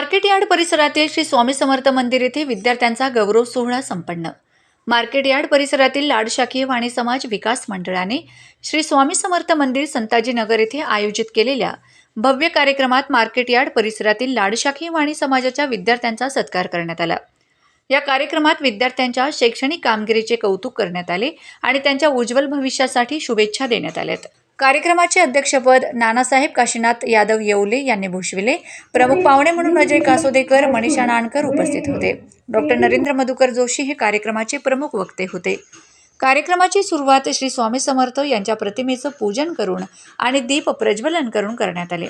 Market yard परिसरातील श्री स्वामी समर्थ मंदिर येथे विद्यार्थ्यांचा गौरव सोहळा संपन्न. मार्केट यार्ड परिसरातील लाडशाखीय वाणी समाज विकास मंडळाने श्री स्वामी समर्थ मंदिर संताजी नगर येथे आयोजित केलेल्या भव्य कार्यक्रमात मार्केट यार्ड परिसरातील लाडशाखी वाणी समाजाच्या विद्यार्थ्यांचा सत्कार करण्यात आला. या कार्यक्रमात विद्यार्थ्यांच्या शैक्षणिक कामगिरीचे कौतुक करण्यात आले आणि त्यांच्या उज्ज्वल भविष्यासाठी शुभेच्छा देण्यात आल्यात. कार्यक्रमाचे अध्यक्षपद नानासाहेब काशीनाथ यादव येवले यांनी भूषविले. प्रमुख पाहुणे म्हणून अजय कासोदेकर मनीषा नाणकर उपस्थित होते. डॉक्टर नरेंद्र मधुकर जोशी हे कार्यक्रमाचे प्रमुख वक्ते होते. कार्यक्रमाची सुरुवात श्री स्वामी समर्थ यांच्या प्रतिमेचं पूजन करून आणि दीप प्रज्वलन करून करण्यात आले.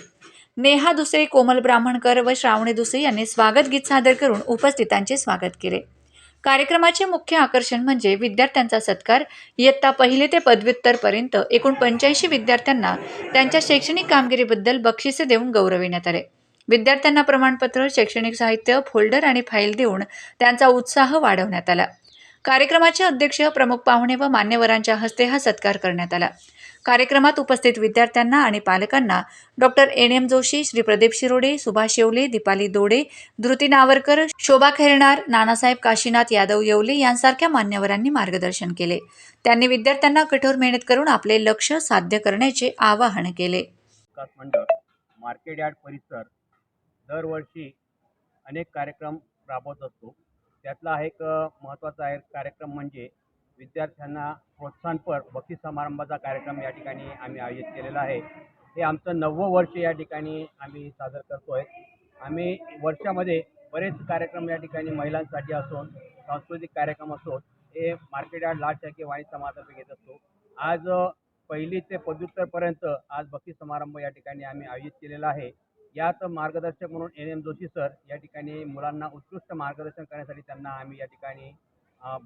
नेहा दुसरे कोमल ब्राह्मणकर व श्रावणी दुसरे यांनी स्वागत गीत सादर करून उपस्थितांचे स्वागत केले. कार्यक्रमाचे मुख्य आकर्षण म्हणजे विद्यार्थ्यांचा सत्कार. इयत्ता पहिले ते पदव्युत्तरपर्यंत एकूण पंच्याऐंशी विद्यार्थ्यांना त्यांच्या शैक्षणिक कामगिरीबद्दल बक्षिसे देऊन गौरविण्यात आले. विद्यार्थ्यांना प्रमाणपत्र शैक्षणिक साहित्य फोल्डर आणि फाईल देऊन त्यांचा उत्साह वाढवण्यात आला. कार्यक्रमाचे अध्यक्ष प्रमुख पाहुणे व मान्यवरांच्या हस्ते हा सत्कार करण्यात आला. कार्यक्रमात उपस्थित विद्यार्थ्यांना आणि पालकांना doctor N M Joshi Shri Pradeep Shirode Subhash Yewale Deepali Dode Dhruti Navarkar Shobha Khernar Nanasaheb Kashinath Yadav Yewale यांसारख्या मान्यवरांनी मार्गदर्शन केले. त्यांनी विद्यार्थ्यांना कठोर मेहनत करून आपले लक्ष साध्य करण्याचे आवाहन केले. मार्केट यार्ड परिसर दरवर्षी अनेक कार्यक्रम राबवत असतो. त्यातला एक महत्त्वाचा आहे कार्यक्रम म्हणजे विद्यार्थ्यांना प्रोत्साहनपर भक्ती समारंभाचा कार्यक्रम या ठिकाणी आम्ही आयोजित केलेला आहे. हे आमचं नववं वर्ष या ठिकाणी आम्ही सादर करतो आहे आम्ही वर्षामध्ये बरेच कार्यक्रम या ठिकाणी महिलांसाठी असून सांस्कृतिक कार्यक्रम असून हे मार्केट यार्ड लाल शाखे वाणी समाजातर्फे घेत असतो. आज पहिली ते पदव्युत्तरपर्यंत आज भक्ती समारंभ या ठिकाणी आम्ही आयोजित केलेला आहे. यात मार्गदर्शक म्हणून एन एम जोशी सर या ठिकाणी मुलांना उत्कृष्ट मार्गदर्शन करण्यासाठी त्यांना आम्ही या ठिकाणी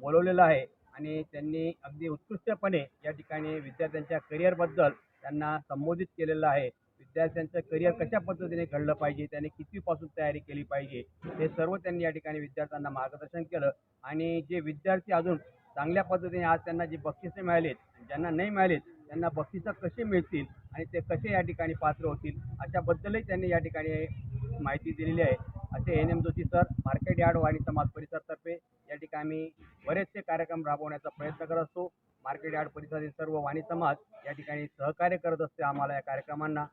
बोलवलेलं आहे. आणि त्यांनी अगदी उत्कृष्टपणे या ठिकाणी विद्यार्थ्यांच्या करिअरबद्दल त्यांना संबोधित केलेलं आहे. विद्यार्थ्यांचं करिअर कशा पद्धतीने घडलं पाहिजे त्याने कितीपासून तयारी केली पाहिजे हे सर्व त्यांनी या ठिकाणी विद्यार्थ्यांना मार्गदर्शन केलं. आणि जे विद्यार्थी अजून चांगल्या पद्धतीने आज त्यांना जी बक्षिसे मिळालीत ज्यांना नाही मिळालीत त्यांना बक्षिसं कशी मिळतील आणि ते कसे या ठिकाणी पात्र होतील अशाबद्दलही त्यांनी या ठिकाणी माहिती दिलेली आहे. असे N M Joshi sir market yard Vani समाज परिसरतर्फे या ठिकाणी बरेचसे कार्यक्रम राबवण्याचा प्रयत्न करत असतो. मार्केट यार्ड परिसरातील सर्व वाणी समाज या ठिकाणी सहकार्य करत असते आम्हाला या कार्यक्रमांना.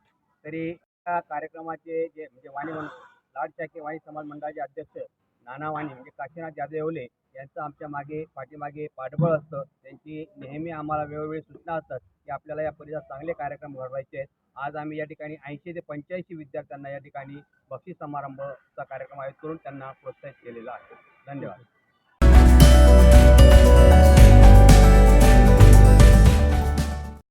तरी या कार्यक्रमाचे जे म्हणजे वाणी मं लाड शाखे वाणी समाज मंडळाचे अध्यक्ष नाना वाणी म्हणजे काशीनाथ जाधव येवले यांचं आमच्या मागे पाठीमागे पाठबळ असतं. त्यांची नेहमी आम्हाला वेळोवेळी सूचना असतात की आपल्याला या परिसरात चांगले कार्यक्रम घडवायचे आहेत. आज आम्ही या ठिकाणी ऐंशी ते पंच्याऐंशी विद्यार्थ्यांना या ठिकाणी बक्षीस समारंभचा कार्यक्रम आयोजित करून त्यांना प्रोत्साहित केलेला आहे. धन्यवाद.